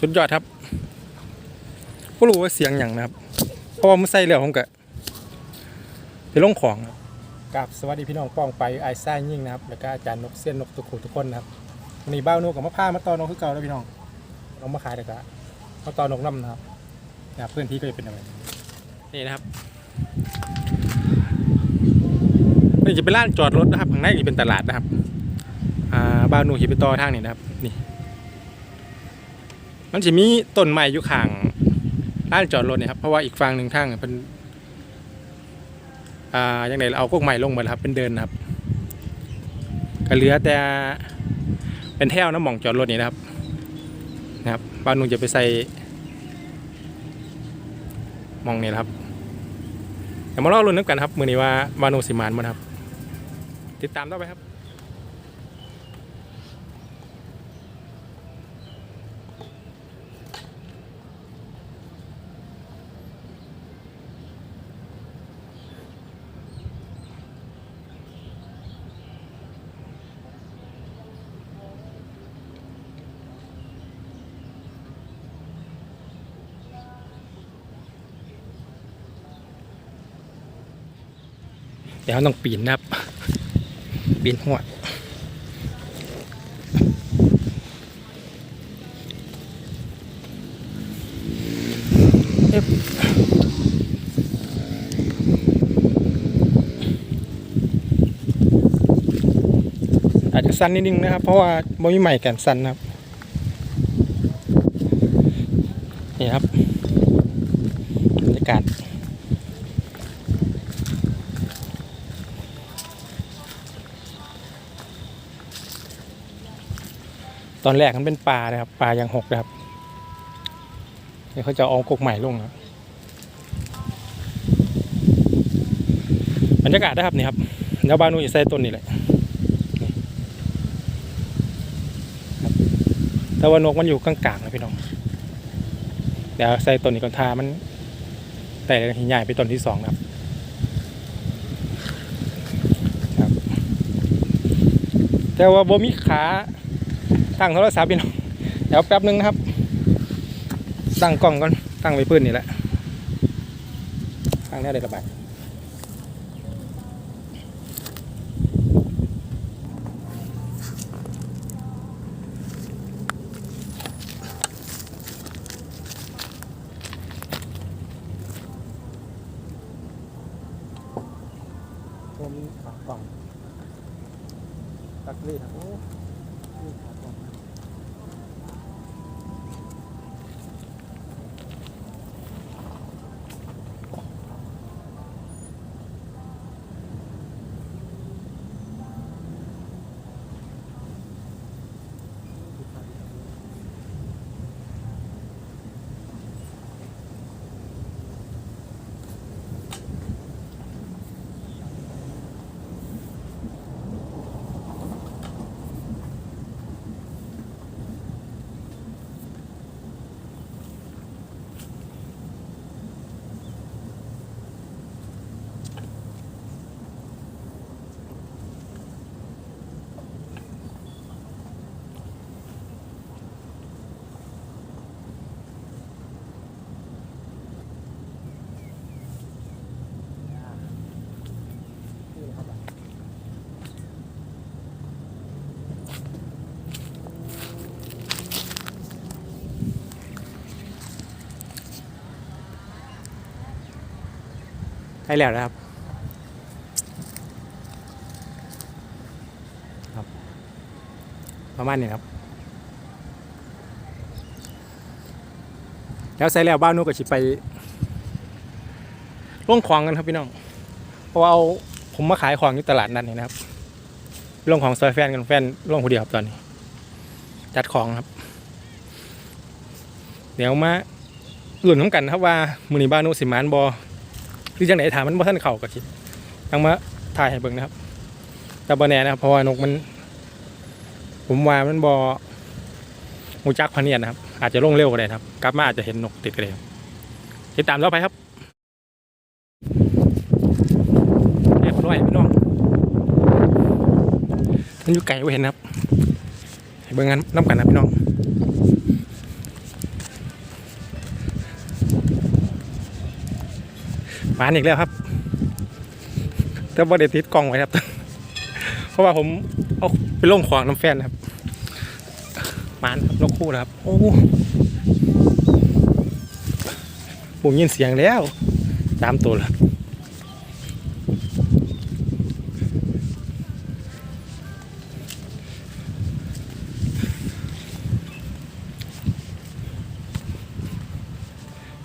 สุดยอดครับก็รู้ว่าเสียงอย่างนะครับ เพราะว่ามันใส่แล้วผมก็ไปลงของครับกับสวัสดีพี่น้องป้องไปไอ้ซ่ายิ่งนะครับ แล้วก็อาจารย์นกเส้นนกตุกขุทุกคนนะครับวันนี้บ้าวนกกับมะพร้าวมาตอนนกคือเก่าแล้วพี่น้องน้องมาขายแต่ก็มาตอนนกน้ำนะครับนะครับพื้นที่ก็จะเป็นอะไรนี่นะครับนี่จะเป็นร้านจอดรถนะครับข้างในนี่เป็นตลาดนะครับ อ่าบ้านหนูหิไปต่อทางนี่นะครับ นี่ มันจะมีต้นไม้อยู่ข้างร้านจอดรถเนี่ยครับเพราะว่าอีกฝั่งหนึ่งทางเป็นอ่าอย่างไรเอากกไม้ลงมาแล้วครับเป็นเดินครับก็เหลือแต่เป็นแถวน้ำหมองจอดรถนี่นะครับนะครับบ้านหนูจะไปใส่หมองนี่นะครับเดี๋ยวมาเล่ารุ่นนึกกันครับมือนี้ว่าบ้านหนูสิมานมันครับ ติดตามต่อไปครับ ดี๋ยวต้องปีนนะครับปีนหัวอาจจะสั้นนิดนึงนะครับ เพราะว่าบ่มีใหม่แกันสั้นนะครับนี่ครับบรรยากาศ ตอนแรกมันเป็นปลานะครับปลายังหกนะครับเดี๋ยวเขาจะเอากกใหม่ลงนะบรรยากาศนะครับนี่ครับแล้วบานูอยู่ใส่ต้นนี่แหละแต่ว่านกมันอยู่กลางๆนะพี่น้อง เดี๋ยวใส่ต้นนี้ก่อนทามัน แต่หินใหญ่ไปต้นที่สองนะครับครับแต่ว่าบ่มีขา ตั้งโทรศัพท์พี่น้องเดี๋ยวแป๊บนึงนะครับ ตั้งกล้องก่อน ตั้งไว้พื้นนี่แหละ ตั้งแน่ได้ระบายผมขากล่องตักรีดครับ ใช่แล้วนะครับครับ ประมาณนี้ครับ แล้วใส่แล้วบ้านนู้นก็สิไปล่งของกันครับพี่น้อง เพราะว่าเอาผมมาขายของอยู่ตลาดนัดนี่นะครับล่งของซอยแฟนกันแฟนล่งคนเดียวครับตอนนี้ จัดของครับ เดี๋ยวมาหลุนน้ำกันครับว่ามือนีบ้านนู้นสิมานบอ คือจังไหนถามมันบ่ทันเข่ากับคิดยังมาถ่ายให้เบิ่งนะครับ แต่บ่แน่นะครับเพราะว่านกมัน ผมว่ามันบ่หูจักพเนียนนะครับ อาจจะลงเร็วก็ได้ครับ กลับมาอาจจะเห็นนกติดก็ได้ครับติดตามต่อไปครับเรียบร้อยพี่น้องมันอยู่ไกลไ่เห็นนะครับให้เบิ่งกันน้ำกันนะพี่น้อง มาอีกแล้วครับแต่บ่ได้ติดกล้องไว้ครับ เพราะว่าผมเอาไปลงของน้ำแฟนครับมานครับนกคู่นะครับ โอ้ผมยินเสียงแล้วตามตัวแล้ว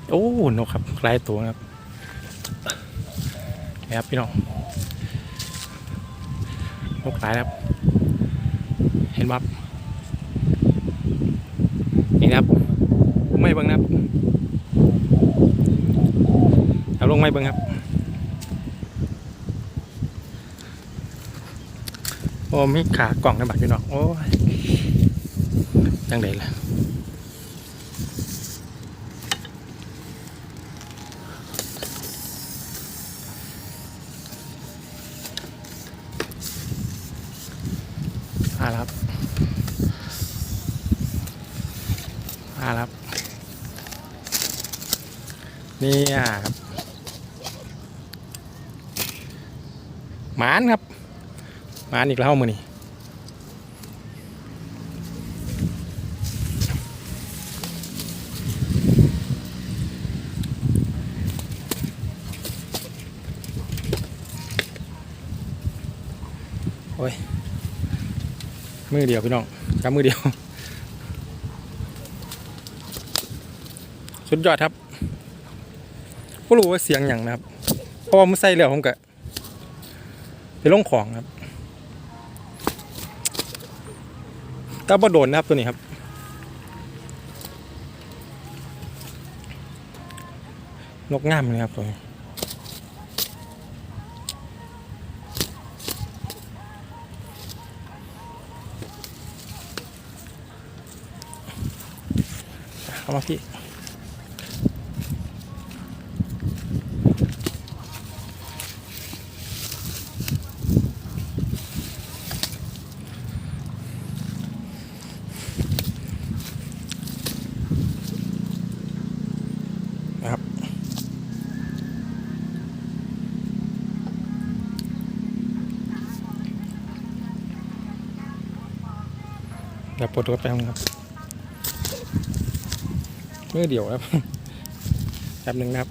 โอ้นกครับหลายตัวครับ ครับพี่น้องนกหลายนะครับ เห็นบับนี่นะครับ ไม่เบิ้งนะครับเอาลงไม่เบิ้งครับโอ้มีขากล่องนบัดพี่น้องโอ้ยังไดล่ะมาแล้วครับมาแล้วครับ นี่ครับหมานครับมานอีกแล้วมือนี่โอ้ยมือเดียวพี่น้องจับมือเดียว สุดยอดครับ ก็รู้ว่าเสียงอย่างนะครับ เพราะว่ามันใส่แล้วผมกะไปลงของครับตาบโดนนะครับตัวนี้ครับ นกง่ามเลยครับตัวนี้เข้ามาพี่ เดี๋ยวดตัวแป๊บครับเมื่อเดี๋ยวครับแป๊บหนึ่งนะครับ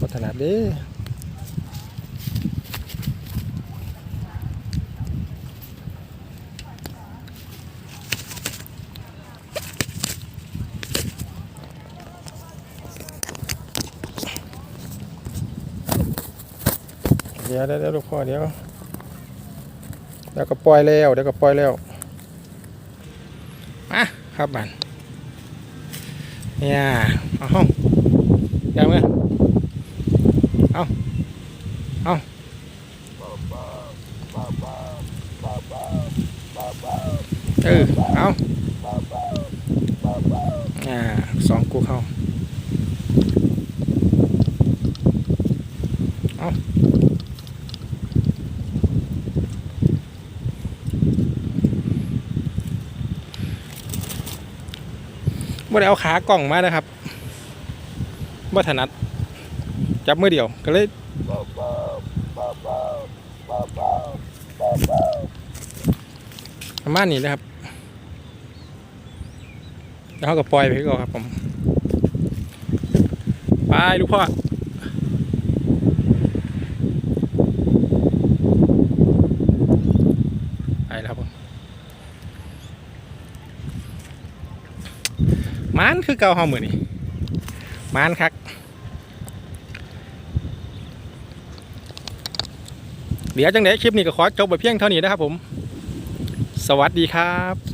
พัฒนาดเด้เดี๋ยวเดี๋ยวเดี๋ยวลูกพ่อเดี๋ยว เดี๋ยวก็ปล่อยแล้วเดี๋ยวก็ปล่อยแล้วมาครับบันเนี่ยเอาห้องยังไงเอาเอาเออเอาอ่าสองกูเข้าเอา บ่ได้เอาขากล่องมานะครับบ่ถนัด จับมือเดียวก็เลยประมาณนี้นะครับ แล้วเขาก็ปล่อยไปก่อนครับผม ไปลูกพ่อ ไปแล้วครับผม มันคือเกาเฮามือนี่มันคักเดี๋ยวจังไดคลิปนี้ก็ขอจบไปเพียงเท่านี้นะครับผม สวัสดีครับ